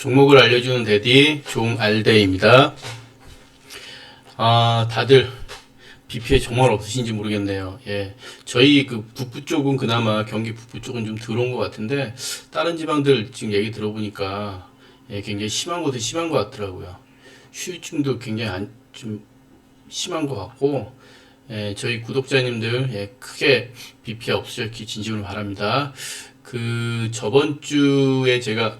종목을 알려주는 데디 종알데입니다. 아, 다들 BP에 정말 없으신지 모르겠네요. 예. 저희 그 북부 쪽은 그나마 경기 북부 쪽은 좀 들어온 것 같은데, 다른 지방들 지금 얘기 들어보니까, 예, 굉장히 심한 곳은 심한 것 같더라고요. 휴유증도 굉장히 안, 좀 심한 것 같고, 예, 저희 구독자님들, 예, 크게 비 피해 없으셨기 진심으로 바랍니다. 그, 저번 주에 제가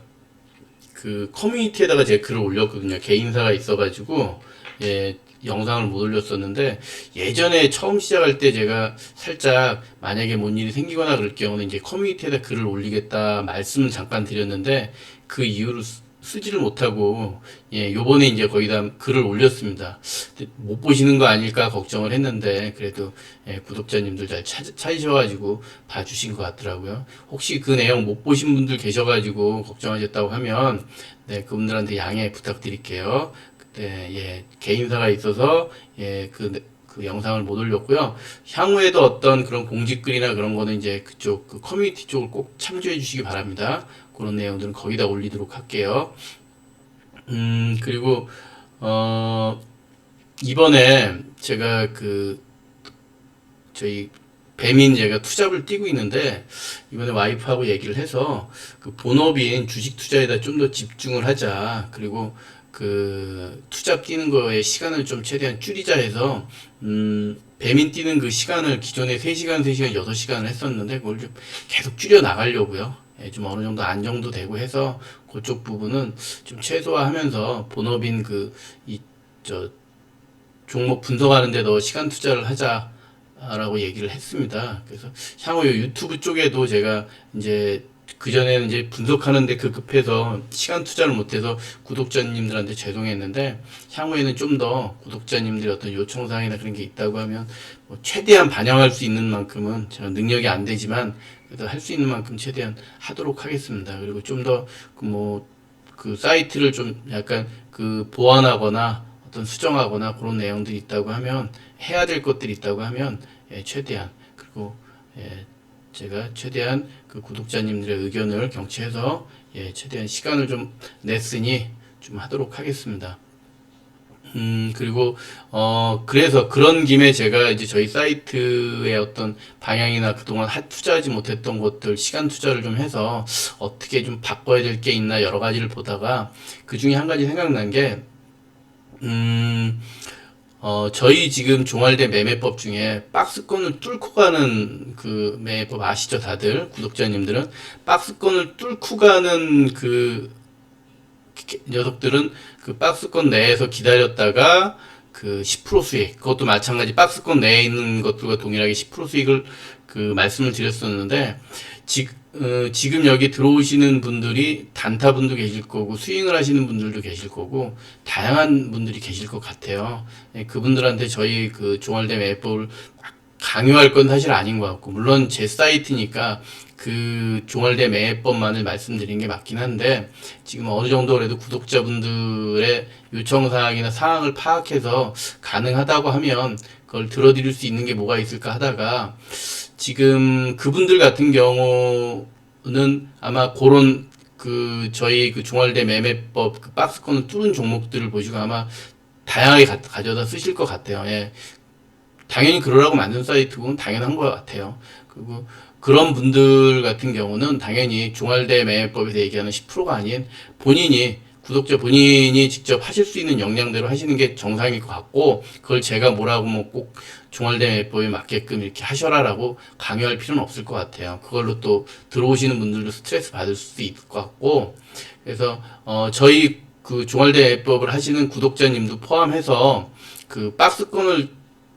그 커뮤니티에다가 제 글을 올렸거든요. 개인사가 있어가지고, 예, 영상을 못 올렸었는데, 예전에 처음 시작할 때 제가 살짝 만약에 뭔 일이 생기거나 그럴 경우는 이제 커뮤니티에다 글을 올리겠다 말씀을 잠깐 드렸는데, 그 이후로 쓰- 쓰지를 못하고, 예, 요번에 이제 거의 다 글을 올렸습니다. 못 보시는 거 아닐까 걱정을 했는데, 그래도, 예, 구독자님들 잘 찾, 찾으셔가지고 봐주신 것 같더라고요. 혹시 그 내용 못 보신 분들 계셔가지고 걱정하셨다고 하면, 네, 그분들한테 양해 부탁드릴게요. 그때, 예, 개인사가 있어서, 예, 그, 네- 그 영상을 못 올렸고요. 향후에도 어떤 그런 공지글이나 그런 거는 이제 그쪽 그 커뮤니티 쪽을 꼭 참조해 주시기 바랍니다. 그런 내용들은 거기다 올리도록 할게요. 음, 그리고, 어, 이번에 제가 그, 저희 배민 제가 투잡을 뛰고 있는데, 이번에 와이프하고 얘기를 해서, 그 본업인 주식 투자에다 좀 더 집중을 하자. 그리고 그 투잡 뛰는 거에 시간을 좀 최대한 줄이자 해서, 음, 배민 뛰는 그 시간을 기존에 3시간, 3시간, 6시간을 했었는데, 그걸 좀 계속 줄여 나가려고요. 예, 좀 어느 정도 안정도 되고 해서, 그쪽 부분은 좀 최소화하면서 본업인 그, 이, 저, 종목 분석하는데 더 시간 투자를 하자 라고 얘기를 했습니다. 그래서 향후 요 유튜브 쪽에도 제가 이제 그전에는 이제 분석하는데 급급해서 시간 투자를 못해서 구독자님들한테 죄송했는데 향후에는 좀 더 구독자님들의 어떤 요청사항이나 그런 게 있다고 하면 뭐 최대한 반영할 수 있는 만큼은 제가 능력이 안 되지만 그래도 할 수 있는 만큼 최대한 하도록 하겠습니다. 그리고 좀더그뭐그 사이트를 좀 약간 그 보완하거나 어떤 수정하거나 그런 내용들이 있다고 하면 해야 될 것들이 있다고 하면 예, 최대한 그리고 예, 제가 최대한 그 구독자님들의 의견을 경취해서 예, 최대한 시간을 좀 냈으니 좀 하도록 하겠습니다. 음, 그리고, 어, 그래서 그런 김에 제가 이제 저희 사이트의 어떤 방향이나 그동안 하, 투자하지 못했던 것들, 시간 투자를 좀 해서 어떻게 좀 바꿔야 될 게 있나 여러 가지를 보다가 그 중에 한 가지 생각난 게, 음, 어, 저희 지금 종알대 매매법 중에 박스권을 뚫고 가는 그 매매법 아시죠, 다들? 구독자님들은? 박스권을 뚫고 가는 그 녀석들은 그 박스권 내에서 기다렸다가 그 10% 수익, 그것도 마찬가지 박스권 내에 있는 것들과 동일하게 10% 수익을 그 말씀을 드렸었는데, 지, 어, 지금 여기 들어오시는 분들이 단타분도 계실 거고, 스윙을 하시는 분들도 계실 거고, 다양한 분들이 계실 것 같아요. 예, 그분들한테 저희 그 종알대 매법을 강요할 건 사실 아닌 것 같고, 물론 제 사이트니까 그 종알대 매법만을 말씀드린 게 맞긴 한데, 지금 어느 정도 그래도 구독자분들의 요청사항이나 사항을 파악해서 가능하다고 하면 그걸 들어드릴 수 있는 게 뭐가 있을까 하다가 지금 그분들 같은 경우는 아마 그런 그 저희 그 종알대 매매법 그 박스권을 뚫은 종목들을 보시고 아마 다양하게 가, 가져다 쓰실 것 같아요. 예. 당연히 그러라고 만든 사이트고 당연한 것 같아요. 그리고 그런 분들 같은 경우는 당연히 종알대 매매법에서 얘기하는 10%가 아닌 본인이 구독자 본인이 직접 하실 수 있는 역량대로 하시는 게 정상일 것 같고 그걸 제가 뭐라고 뭐꼭 종알대 매매법에 맞게끔 이렇게 하셔라라고 강요할 필요는 없을 것 같아요. 그걸로 또 들어오시는 분들도 스트레스 받을 수도 있을 것 같고 그래서 어 저희 그 매매법을 하시는 구독자님도 포함해서 그 박스권을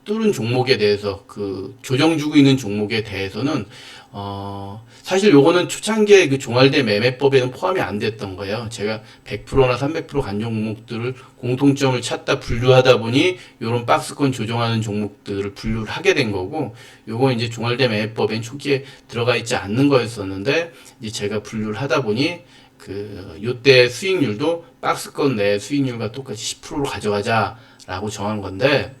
뚫은 종목에 대해서 그 조정 주고 있는 종목에 대해서는 어 사실 요거는 초창기에 그 종알대 매매법에는 포함이 안 됐던 거예요. 제가 100%나 300%간 종목들을 공통점을 찾다 분류하다 보니 요런 박스권 조정하는 종목들을 분류를 하게 된 거고 요거 이제 종알대 매매법엔 초기에 들어가 있지 않는 거였었는데 이제 제가 분류를 하다 보니 그 요때 수익률도 박스권 내 수익률과 똑같이 10%로 가져가자라고 정한 건데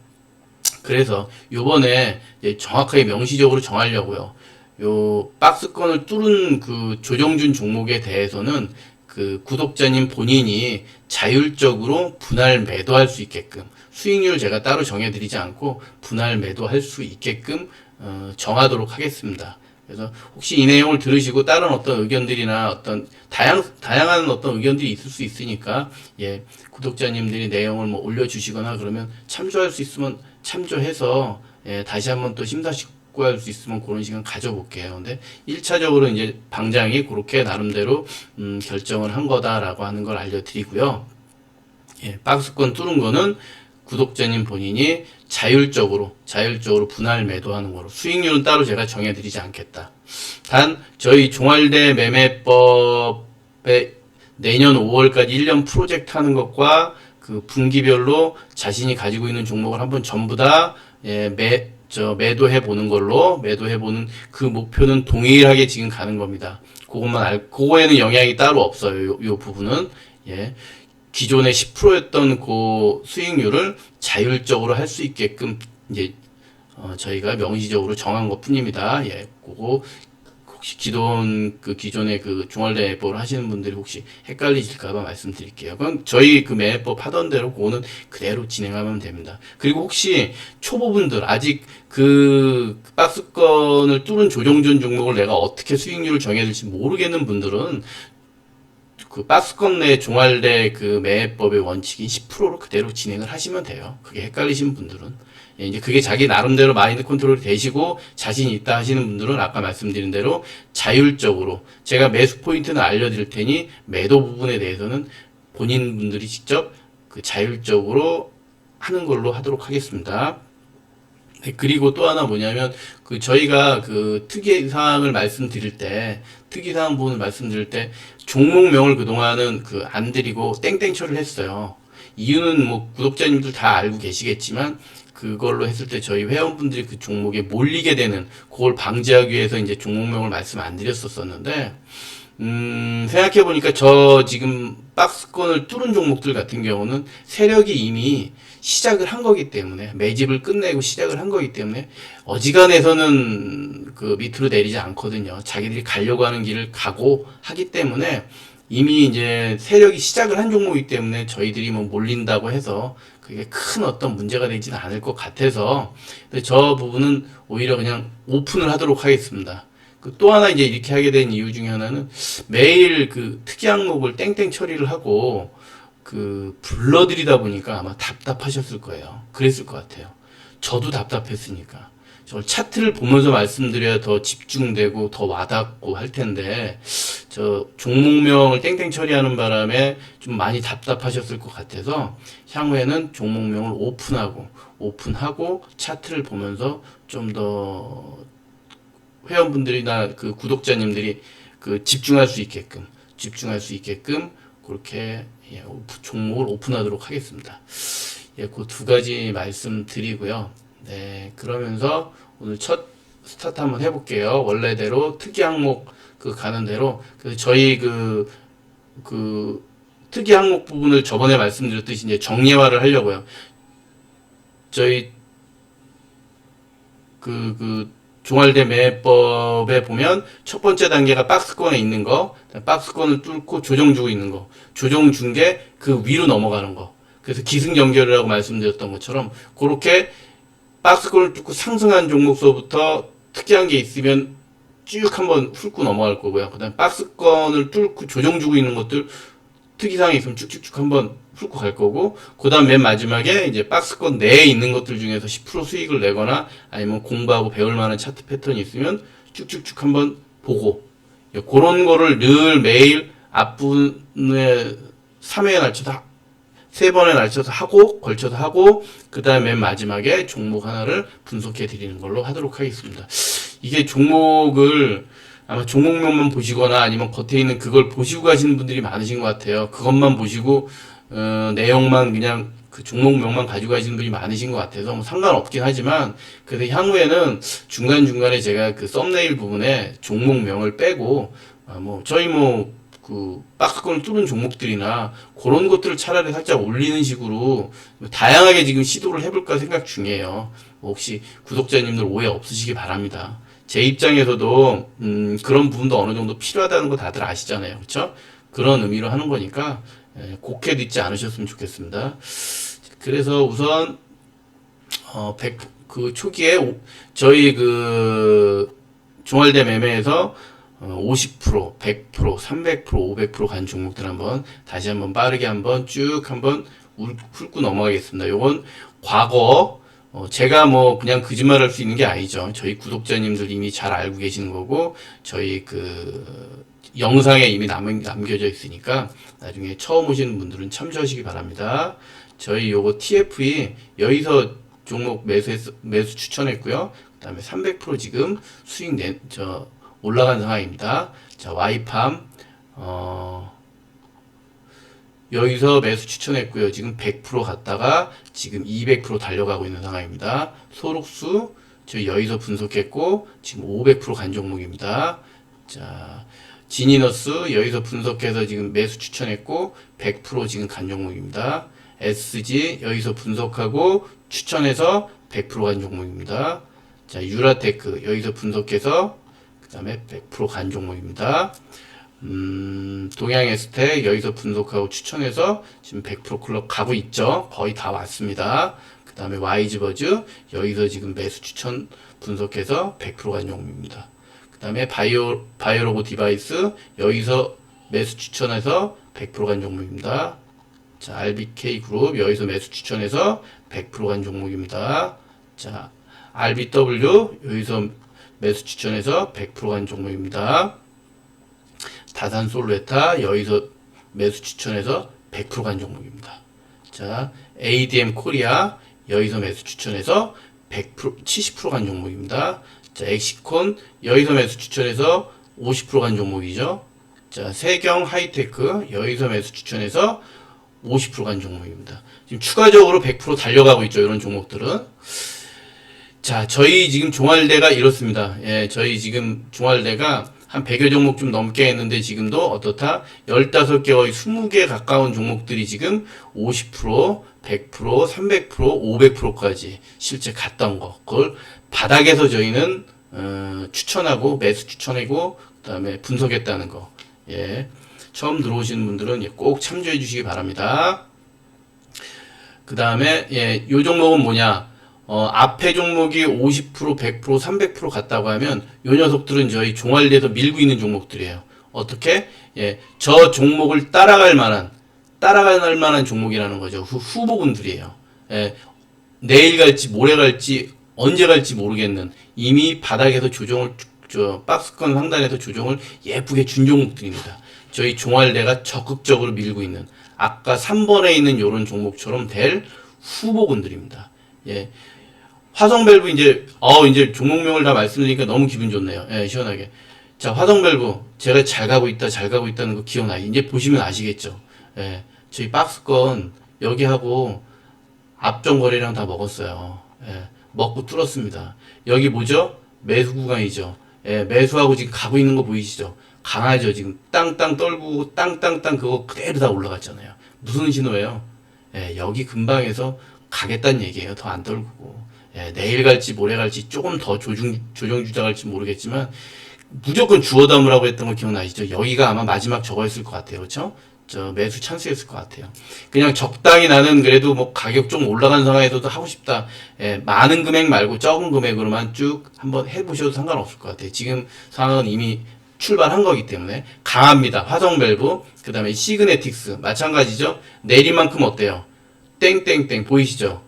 그래서 요번에 정확하게 명시적으로 정하려고요. 요 박스권을 뚫은 그 조정준 종목에 대해서는 그 구독자님 본인이 자율적으로 분할 매도할 수 있게끔 수익률 제가 따로 정해드리지 않고 분할 매도할 수 있게끔 어, 정하도록 하겠습니다. 그래서 혹시 이 내용을 들으시고 다른 어떤 의견들이나 어떤 다양 다양한 어떤 의견들이 있을 수 있으니까 예 구독자님들이 내용을 뭐 올려주시거나 그러면 참조할 수 있으면 참조해서 예 다시 한번 또 심사숙고할 수 있으면 그런 시간 가져볼게요. 근데 1차적으로 이제 방장이 그렇게 나름대로 음, 결정을 한 거다라고 하는 걸 알려드리고요. 예, 박스권 뚫은 거는 구독자님 본인이 자율적으로 자율적으로 분할 매도하는 거로 수익률은 따로 제가 정해드리지 않겠다. 단 저희 종알대 매매법에 내년 5월까지 1년 프로젝트 하는 것과 그 분기별로 자신이 가지고 있는 종목을 한번 전부 다 예, 매, 저 매도해 보는 걸로 매도해 보는 그 목표는 동일하게 지금 가는 겁니다. 그것만 알, 그거에는 영향이 따로 없어요. 요, 요 부분은 예. 기존에 10%였던 그 수익률을 자율적으로 할 수 있게끔 이제 어, 저희가 명시적으로 정한 것 뿐입니다. 예, 그거 기존 그 기존의 그 종알대 매법을 하시는 분들이 혹시 헷갈리실까봐 말씀드릴게요. 그럼 저희 그 매법 하던 대로 그거는 그대로 진행하면 됩니다. 그리고 혹시 초보분들 아직 그 박스권을 뚫은 조정준 종목을 내가 어떻게 수익률을 정해야 될지 모르겠는 분들은 그 박스권 내 종알대 그 매법의 원칙인 10%로 그대로 진행을 하시면 돼요. 그게 헷갈리신 분들은. 예, 이제 그게 자기 나름대로 마인드 컨트롤이 되시고 자신 있다 하시는 분들은 아까 말씀드린 대로 자율적으로 제가 매수 포인트는 알려드릴 테니 매도 부분에 대해서는 본인 분들이 직접 그 자율적으로 하는 걸로 하도록 하겠습니다. 네, 그리고 또 하나 뭐냐면 그 저희가 그 특이 사항을 말씀드릴 때 특이 사항 부분을 말씀드릴 때 종목명을 그동안은 그 안 드리고 땡땡 처리를 했어요. 이유는 뭐 구독자님들 다 알고 계시겠지만 그걸로 했을 때 저희 회원분들이 그 종목에 몰리게 되는 그걸 방지하기 위해서 이제 종목명을 말씀 안 드렸었었는데 음, 생각해보니까 저 지금 박스권을 뚫은 종목들 같은 경우는 세력이 이미 시작을 한 거기 때문에 매집을 끝내고 시작을 한 거기 때문에 어지간해서는 그 밑으로 내리지 않거든요. 자기들이 가려고 하는 길을 가고 하기 때문에 이미 이제 세력이 시작을 한 종목이기 때문에 저희들이 뭐 몰린다고 해서 그게 큰 어떤 문제가 되지는 않을 것 같아서 저 부분은 오히려 그냥 오픈을 하도록 하겠습니다. 그또 하나 이제 이렇게 하게 된 이유 중에 하나는 매일 그 특이 항목을 땡땡 처리를 하고 그 불러들이다 보니까 아마 답답하셨을 거예요. 그랬을 것 같아요. 저도 답답했으니까. 저 차트를 보면서 말씀드려야 더 집중되고 더 와닿고 할 텐데 저 종목명을 땡땡 처리하는 바람에 좀 많이 답답하셨을 것 같아서 향후에는 종목명을 오픈하고 오픈하고 차트를 보면서 좀 더 회원분들이나 그 구독자님들이 그 집중할 수 있게끔 집중할 수 있게끔 그렇게 예, 오프- 종목을 오픈하도록 하겠습니다. 예, 그 두 가지 말씀드리고요. 네, 그러면서 오늘 첫 스타트 한번 해볼게요. 원래대로 특이 항목 그 가는 대로 그래서 저희 그그 특이 항목 부분을 저번에 말씀드렸듯이 이제 정리화를 하려고요. 저희 그, 그, 종알대 매법에 보면 첫 번째 단계가 박스권에 있는 거, 박스권을 뚫고 조정 주고 있는 거, 조정 준 게 그 위로 넘어가는 거. 그래서 기승전결이라고 말씀드렸던 것처럼 그렇게 박스권을 뚫고 상승한 종목서부터 특이한 게 있으면 쭉 한번 훑고 넘어갈 거고요. 그 다음에 박스권을 뚫고 조정 주고 있는 것들 특이사항이 있으면 쭉쭉쭉 한번 훑고 갈 거고, 그 다음 맨 마지막에 이제 박스권 내에 있는 것들 중에서 10% 수익을 내거나 아니면 공부하고 배울 만한 차트 패턴이 있으면 쭉쭉쭉 한번 보고, 예, 그런 거를 늘 매일 앞분에 3회에 날쳐서, 하- 세 번에 날쳐서 하고, 걸쳐서 하고, 그 다음에 맨 마지막에 종목 하나를 분석해 드리는 걸로 하도록 하겠습니다. 이게 종목을 아마 종목명만 보시거나 아니면 겉에 있는 그걸 보시고 가시는 분들이 많으신 것 같아요. 그것만 보시고 어, 내용만 그냥 그 종목명만 가지고 가시는 분이 많으신 것 같아서 뭐 상관없긴 하지만 그래서 향후에는 중간 중간에 제가 그 썸네일 부분에 종목명을 빼고 아, 뭐 저희 뭐 그 박스권을 뚫은 종목들이나 그런 것들을 차라리 살짝 올리는 식으로 다양하게 지금 시도를 해볼까 생각 중이에요. 뭐 혹시 구독자님들 오해 없으시기 바랍니다. 제 입장에서도 음, 그런 부분도 어느 정도 필요하다는 거 다들 아시잖아요, 그렇죠? 그런 의미로 하는 거니까 예, 곡해 듣지 않으셨으면 좋겠습니다. 그래서 우선 어, 100, 그 초기에 오- 저희 그 종알대 매매에서 어, 50%, 100%, 300%, 500%간 종목들 한번 다시 한번 빠르게 한번 쭉 한번 울- 훑고 넘어가겠습니다. 요건 과거 어, 제가 뭐 그냥 거짓말 할 수 있는 게 아니죠. 저희 구독자님들 이미 잘 알고 계시는 거고 저희 그 영상에 이미 남, 남겨져 있으니까 나중에 처음 오시는 분들은 참조하시기 바랍니다. 저희 요거 TFE 여기서 종목 매수해서 매수 추천했고요. 그 다음에 300% 지금 수익 내, 저 올라간 상황입니다. 자, 와이팜 어 여기서 매수 추천했고요. 지금 100% 갔다가 지금 200% 달려가고 있는 상황입니다. 소록수 저 여기서 분석했고 지금 500%간 종목입니다. 자, 지니너스 여기서 분석해서 지금 매수 추천했고 100% 지금 간 종목입니다. SG 여기서 분석하고 추천해서 100%간 종목입니다. 자, 유라테크 여기서 분석해서 그 다음에 100%간 종목입니다. 음, 동양에스텍 여기서 분석하고 추천해서 지금 100% 클럽 가고 있죠. 거의 다 왔습니다. 그 다음에 와이즈버즈 여기서 지금 매수 추천 분석해서 100%간 종목입니다. 그 다음에 바이오, 바이오로고 디바이스 여기서 매수 추천해서 100%간 종목입니다. 자, RBK 그룹 여기서 매수 추천해서 100%간 종목입니다. 자, RBW 여기서 매수 추천해서 100%간 종목입니다. 다산 솔레타 여기서 매수 추천해서 100%간 종목입니다. 자, ADM 코리아 여기서 매수 추천해서 100% 70%간 종목입니다. 자, 엑시콘 여기서 매수 추천해서 50%간 종목이죠. 자, 세경 하이테크 여기서 매수 추천해서 50%간 종목입니다. 지금 추가적으로 100% 달려가고 있죠. 이런 종목들은. 자, 저희 지금 종알대가 이렇습니다. 예, 저희 지금 종알대가 한 100여 종목 좀 넘게 했는데 지금도 어떻다? 15개 거의 20개 가까운 종목들이 지금 50%, 100%, 300%, 500%까지 실제 갔던 거. 그걸 바닥에서 저희는 어, 추천하고 매수 추천하고 그다음에 분석했다는 거. 예. 처음 들어오시는 분들은 예, 꼭 참조해 주시기 바랍니다. 그 다음에, 예, 요 종목은 뭐냐? 어, 앞에 종목이 50%, 100%, 300% 갔다고 하면, 요 녀석들은 저희 종알리에서 밀고 있는 종목들이에요. 어떻게? 예, 저 종목을 따라갈 만한, 따라갈 만한 종목이라는 거죠. 후, 후보군들이에요. 예, 내일 갈지, 모레 갈지, 언제 갈지 모르겠는, 이미 바닥에서 조정을, 저, 박스권 상단에서 조정을 예쁘게 준 종목들입니다. 저희 종알대가 적극적으로 밀고 있는, 아까 3번에 있는 요런 종목처럼 될 후보군들입니다. 예. 화성 밸브 이제 어 이제 종목명을 다 말씀드리니까 너무 기분 좋네요. 예, 시원하게. 자, 화성 밸브 제가 잘 가고 있다, 잘 가고 있다는 거 기억나. 이제 보시면 아시겠죠. 예. 저희 박스권 여기 하고 앞전 거래량 다 먹었어요. 예. 먹고 뚫었습니다. 여기 뭐죠? 매수 구간이죠. 예, 매수하고 지금 가고 있는 거 보이시죠? 강하죠. 지금 땅땅 떨고 땅땅땅 그거 그대로 다 올라갔잖아요. 무슨 신호예요? 예, 여기 근방에서 가겠다는 얘기예요. 더 안 떨고. 예, 내일 갈지 모레 갈지 조금 더 조정, 조정 주장할지 모르겠지만 무조건 주워 담으라고 했던 거 기억나시죠? 여기가 아마 마지막 저거였을 것 같아요. 그렇죠? 저 매수 찬스였을 것 같아요. 그냥 적당히 나는 그래도 뭐 가격 좀 올라간 상황에서도 하고 싶다. 예, 많은 금액 말고 적은 금액으로만 쭉 한번 해보셔도 상관없을 것 같아요. 지금 상황은 이미 출발한 거기 때문에 강합니다. 화성 밸브, 그 다음에 시그네틱스 마찬가지죠. 내리만큼 어때요? 땡땡땡 보이시죠?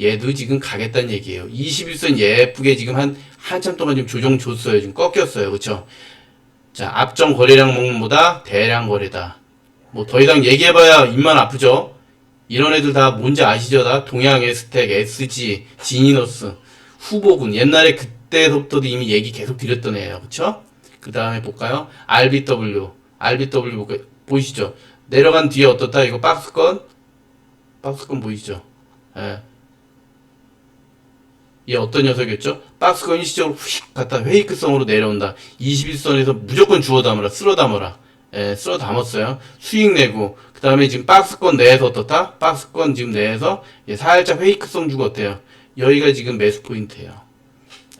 얘도 지금 가겠다는 얘기예요. 21선 예쁘게 지금 한 한참 동안 좀 조정 줬어요. 지금 꺾였어요. 그렇죠? 자, 앞전 거래량 목록보다 대량 거래다. 뭐 더 이상 얘기해 봐야 입만 아프죠. 이런 애들 다 뭔지 아시죠? 다 동양 에스텍, SG, 지니너스 후보군. 옛날에 그때부터도 이미 얘기 계속 드렸던 애예요. 그렇죠? 그 다음에 볼까요? RBW, RBW 볼까요? 보이시죠? 내려간 뒤에 어떻다? 이거 박스권, 박스권 보이시죠? 예. 얘 어떤 녀석이었죠? 박스권 일시적으로 휙 갔다 페이크성으로 내려온다. 21선에서 무조건 주워 담으라, 쓸어 담으라. 예, 쓸어 담았어요. 수익 내고, 그 다음에 지금 박스권 내에서 어떻다? 박스권 지금 내에서 예, 살짝 페이크성 주고 어때요? 여기가 지금 매수 포인트예요.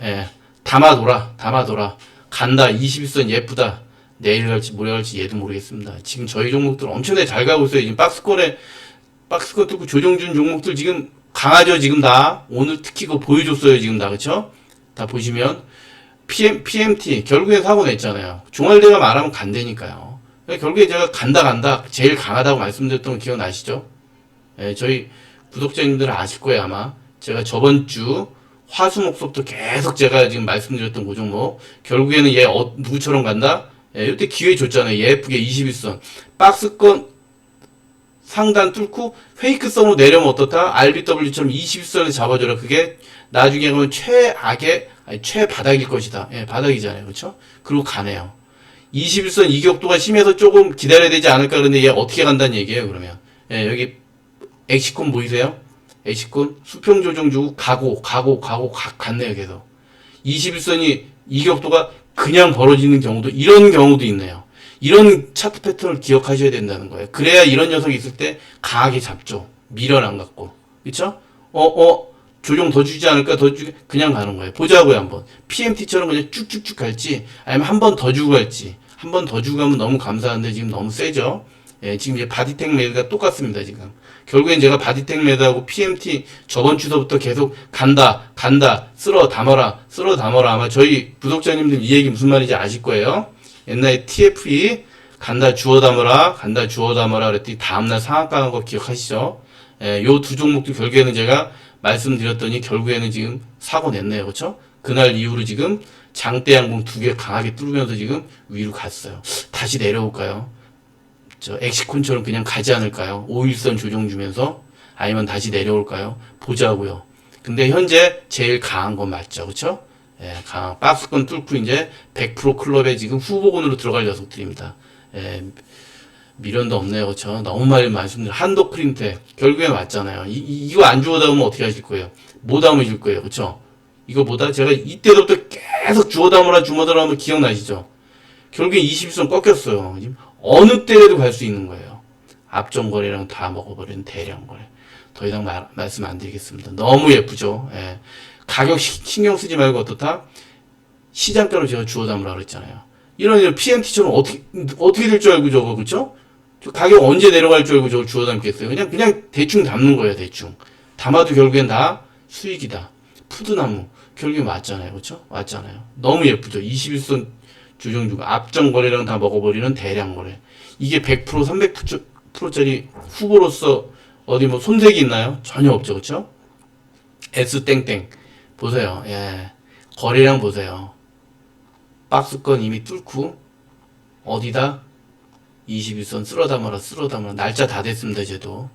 예, 담아둬라, 담아둬라. 간다, 21선 예쁘다. 내일 갈지 모레 갈지 얘도 모르겠습니다. 지금 저희 종목들 엄청나게 잘 가고 있어요. 지금 박스권에 박스권 뚫고 조정준 종목들 지금 강하죠 지금 다 오늘 특히 그거 보여줬어요 지금 다 그쵸? 다 보시면 PM, PMT 결국에 사고 냈잖아요. 종알대가 말하면 간다니까요. 그러니까 결국에 제가 간다 간다 제일 강하다고 말씀드렸던 거 기억나시죠? 예, 저희 구독자님들은 아실 거예요 아마 제가 저번 주 화수목소부터 계속 제가 지금 말씀드렸던 그 종목 결국에는 얘 어, 누구처럼 간다? 예, 이때 기회 줬잖아요. 예쁘게 21선 박스권 상단 뚫고 페이크성으로 내려면 어떻다? RBW처럼 21선을 잡아줘라. 그게 나중에 가면 최악의 아니, 최바닥일 것이다. 예, 바닥이잖아요. 그렇죠? 그리고 가네요. 21선 이격도가 심해서 조금 기다려야 되지 않을까 그런데 얘 어떻게 간다는 얘기예요, 그러면. 예, 여기 엑시콘 보이세요? 엑시콘 수평 조정 주고 가고 가고 가고 가, 갔네요, 계속. 21선이 이격도가 그냥 벌어지는 경우도 이런 경우도 있네요. 이런 차트 패턴을 기억하셔야 된다는 거예요. 그래야 이런 녀석이 있을 때 강하게 잡죠. 미련 안 갖고. 그쵸? 어, 어, 조정 더 주지 않을까? 더 주, 그냥 가는 거예요. 보자고요, 한번. PMT처럼 그냥 쭉쭉쭉 갈지, 아니면 한 번 더 주고 갈지. 한 번 더 주고 가면 너무 감사한데 지금 너무 세죠? 예, 지금 이제 바디텍 매드가 똑같습니다, 지금. 결국엔 제가 바디텍 매드하고 PMT 저번 주서부터 계속 간다, 간다, 쓸어 담아라, 쓸어 담아라. 아마 저희 구독자님들 이 얘기 무슨 말인지 아실 거예요. 옛날에 TFE 간다 주워 담아라, 간다 주워 담아라 그랬더니 다음날 상한가 가는 거 기억하시죠? 예, 요두 종목도 결국에는 제가 말씀드렸더니 결국에는 지금 사고 냈네요. 그렇죠? 그날 이후로 지금 장대 양봉 두 개 강하게 뚫으면서 지금 위로 갔어요. 다시 내려올까요? 저 엑시콘처럼 그냥 가지 않을까요? 5일선 조정 주면서 아니면 다시 내려올까요? 보자고요. 근데 현재 제일 강한 건 맞죠. 그렇죠? 예, 강한 박스권 뚫고 이제 100% 클럽에 지금 후보군으로 들어갈 녀석들입니다. 예, 미련도 없네요. 그렇죠? 너무 많이 말씀드려 한도 프린트 결국에 맞잖아요. 이, 이- 이 거 안 주워 담으면 어떻게 하실 거예요? 못 담으실 거예요. 그렇죠? 이거 보다 제가 이때부터 계속 주워 담으라 주워 담으라 기억나시죠? 결국에 21선 꺾였어요. 어느 때라도 갈 수 있는 거예요. 앞전거래랑 다 먹어버리는 대량거래. 더 이상 말, 말씀 안 드리겠습니다. 너무 예쁘죠? 예. 가격 시- 신경 쓰지 말고 어떻다? 시장가로 제가 주워 담으라 그랬잖아요. 이런 이런 PMT처럼 어떻게, 어떻게 될 줄 알고 저거? 저 가격 언제 내려갈 줄 알고 저걸 주워 담겠어요? 그냥, 그냥 대충 담는 거예요, 대충. 담아도 결국엔 다 수익이다. 푸드나무. 결국에 맞잖아요, 그쵸? 맞잖아요. 너무 예쁘죠? 21선 주정주가 앞전 거래량 다 먹어버리는 대량 거래. 이게 100% 300%짜리 후보로서 어디 뭐 손색이 있나요? 전혀 없죠, 그렇죠? S 땡땡 보세요. 예, 거래량 보세요. 박스권 이미 뚫고 어디다 21선 쓸어 담아라, 쓸어 담아라. 날짜 다 됐습니다, 쟤도.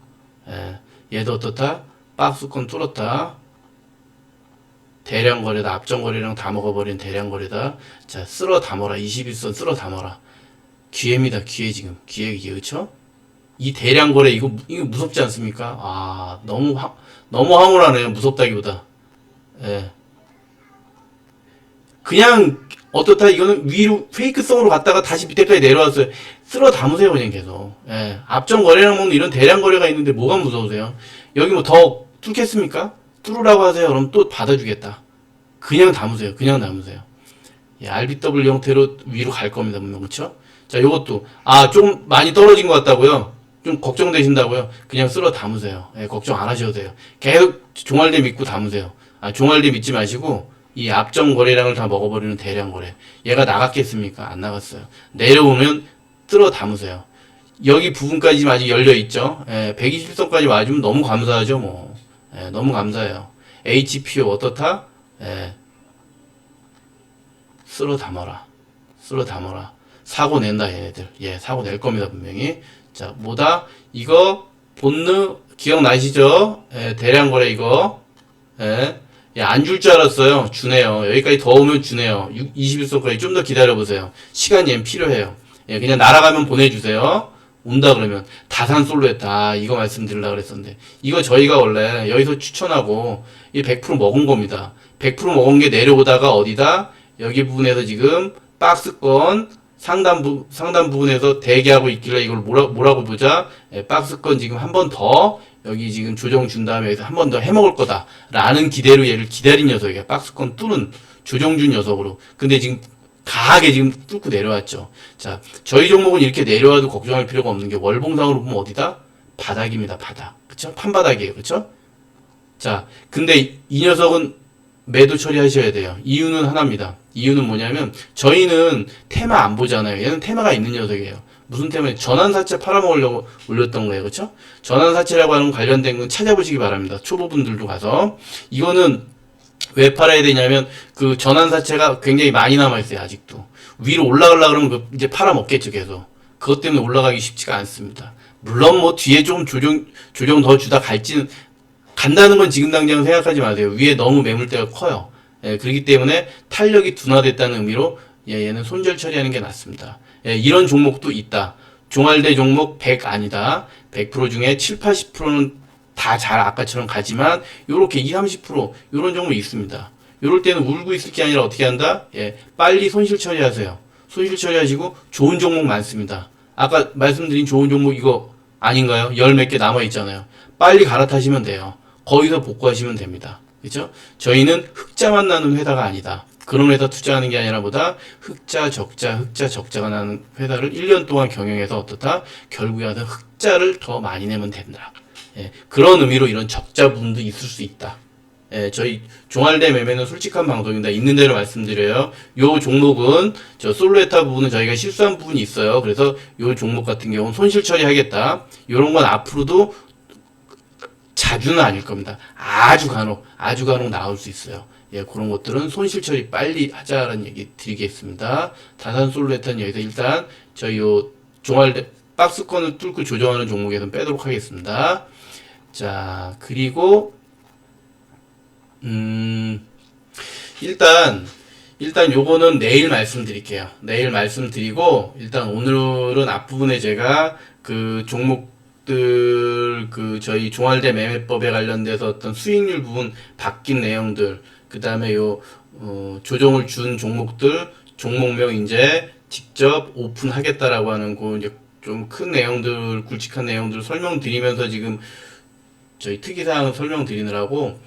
예, 얘도 어떻다? 박스권 뚫었다. 대량 거래다. 앞전 거래량 다 먹어버린 대량 거래다. 자, 쓸어 담아라. 21선 쓸어 담아라. 기회입니다. 기회 지금. 기회 기회. 그쵸? 이 대량 거래 이거 무- 이거 무섭지 않습니까? 아, 너무 황 너무 황홀하네요. 무섭다기보다. 예. 그냥 어떻다 이거는 위로 페이크성으로 갔다가 다시 밑에까지 내려왔어요. 쓸어 담으세요 그냥 계속. 예. 앞전 거래량 먹는 이런 대량 거래가 있는데 뭐가 무서우세요? 여기 뭐 더 뚫겠습니까? 뚫으라고 하세요. 그럼 또 받아주겠다. 그냥 담으세요. 그냥 담으세요. 예, RBW 형태로 위로 갈 겁니다. 분명 그렇죠? 자, 요것도 아, 조금 많이 떨어진 것 같다고요. 좀 걱정되신다고요. 그냥 쓸어 담으세요. 예, 걱정 안 하셔도 돼요. 계속 종알대 믿고 담으세요. 아, 종알대 믿지 마시고 이 앞점 거래량을 다 먹어버리는 대량 거래. 얘가 나갔겠습니까? 안 나갔어요. 내려오면 쓸어 담으세요. 여기 부분까지 아직 열려 있죠. 예, 120선까지 와주면 너무 감사하죠, 뭐. 예, 너무 감사해요. HPO 어떻다? 예, 쓸어 담아라. 쓸어 담아라. 사고 낸다, 얘네들. 예, 사고 낼 겁니다, 분명히. 자, 뭐다? 이거, 본느, 기억나시죠? 예, 대량 거래 이거. 예. 예, 안줄 줄 알았어요. 주네요. 여기까지 더 오면 주네요. 21선까지 좀 더 기다려보세요. 시간이 엔 필요해요. 예, 그냥 날아가면 보내주세요. 온다 그러면 다산 솔로 했다. 아, 이거 말씀드리려고 그랬었는데. 이거 저희가 원래 여기서 추천하고 이 100% 먹은 겁니다. 100% 먹은 게 내려오다가 어디다? 여기 부분에서 지금 박스권 상단 부 상단 부분에서 대기하고 있길래 이걸 뭐라, 뭐라고 보자? 예, 박스권 지금 한 번 더 여기 지금 조정 준 다음에 여기서 한 번 더 해먹을 거다라는 기대로 얘를 기다린 녀석이야. 박스권 뚫은 조정 준 녀석으로. 근데 지금 강하게 지금 뚫고 내려왔죠. 자, 저희 종목은 이렇게 내려와도 걱정할 필요가 없는 게 월봉상으로 보면 어디다? 바닥입니다. 바닥. 그쵸? 판바닥이에요. 그쵸? 자, 근데 이 녀석은 매도 처리하셔야 돼요. 이유는 하나입니다. 이유는 뭐냐면 저희는 테마 안 보잖아요. 얘는 테마가 있는 녀석이에요. 무슨 테마? 전환사채 팔아먹으려고 올렸던 거예요. 그쵸? 전환사채라고 하는 관련된 건 찾아보시기 바랍니다. 초보분들도 가서. 이거는 왜 팔아야 되냐면 그 전환사채가 굉장히 많이 남아있어요. 아직도. 위로 올라가려고 그러면 그 이제 팔아먹겠죠. 계속. 그것 때문에 올라가기 쉽지가 않습니다. 물론 뭐 뒤에 좀 조정, 조정 더 주다 갈지는 간다는 건 지금 당장 생각하지 마세요. 위에 너무 매물대가 커요. 예, 그렇기 때문에 탄력이 둔화됐다는 의미로 예, 얘는 손절 처리하는 게 낫습니다. 예, 이런 종목도 있다. 종알대 종목 100 아니다. 100% 중에 7, 80%는 다 잘 아까처럼 가지만 요렇게 2, 30% 요런 종목이 있습니다. 요럴 때는 울고 있을 게 아니라 어떻게 한다? 예, 빨리 손실 처리하세요. 손실 처리하시고 좋은 종목 많습니다. 아까 말씀드린 좋은 종목 이거 아닌가요? 열 몇 개 남아 있잖아요. 빨리 갈아타시면 돼요. 거기서 복구하시면 됩니다. 그죠? 저희는 흑자만 나는 회사가 아니다. 그런 회사 투자하는 게 아니라 보다 흑자, 적자, 흑자, 적자가 나는 회사를 1년 동안 경영해서 어떻다? 결국에 와서 흑자를 더 많이 내면 된다. 예, 그런 의미로 이런 적자 부분도 있을 수 있다. 예, 저희 종알대 매매는 솔직한 방송입니다. 있는 대로 말씀드려요. 요 종목은 저 솔로에타 부분은 저희가 실수한 부분이 있어요. 그래서 요 종목 같은 경우는 손실 처리하겠다. 요런 건 앞으로도 자주는 아닐 겁니다. 아주 간혹, 아주 간혹 나올 수 있어요. 예, 그런 것들은 손실 처리 빨리 하자라는 얘기 드리겠습니다. 다산 솔로에타는 여기서 일단 저희 요 종알대 박스권을 뚫고 조정하는 종목에서 빼도록 하겠습니다. 자, 그리고 음, 일단, 일단 요거는 내일 말씀드릴게요. 내일 말씀드리고, 일단 오늘은 앞부분에 제가 그 종목들, 그 저희 종알대 매매법에 관련돼서 어떤 수익률 부분 바뀐 내용들, 그 다음에 요, 어, 조정을 준 종목들, 종목명 이제 직접 오픈하겠다라고 하는 그 이제 좀 큰 내용들, 굵직한 내용들 설명드리면서 지금 저희 특이사항 설명드리느라고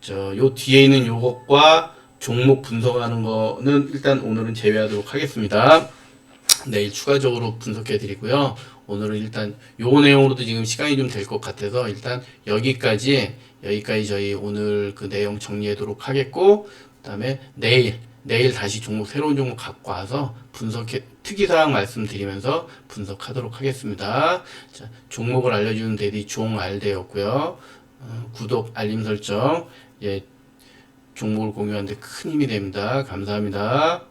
저 요 뒤에 있는 요것과 종목 분석하는 거는 일단 오늘은 제외하도록 하겠습니다. 내일 추가적으로 분석해 드리고요. 오늘은 일단 요 내용으로도 지금 시간이 좀 될 것 같아서 일단 여기까지 여기까지 저희 오늘 그 내용 정리하도록 하겠고 그다음에 내일 내일 다시 종목 새로운 종목 갖고 와서 분석해 특이사항 말씀드리면서 분석하도록 하겠습니다. 자, 종목을 알려주는 대디 종알대였고요. 어, 구독 알림 설정 예 종목을 공유하는데 큰 힘이 됩니다. 감사합니다.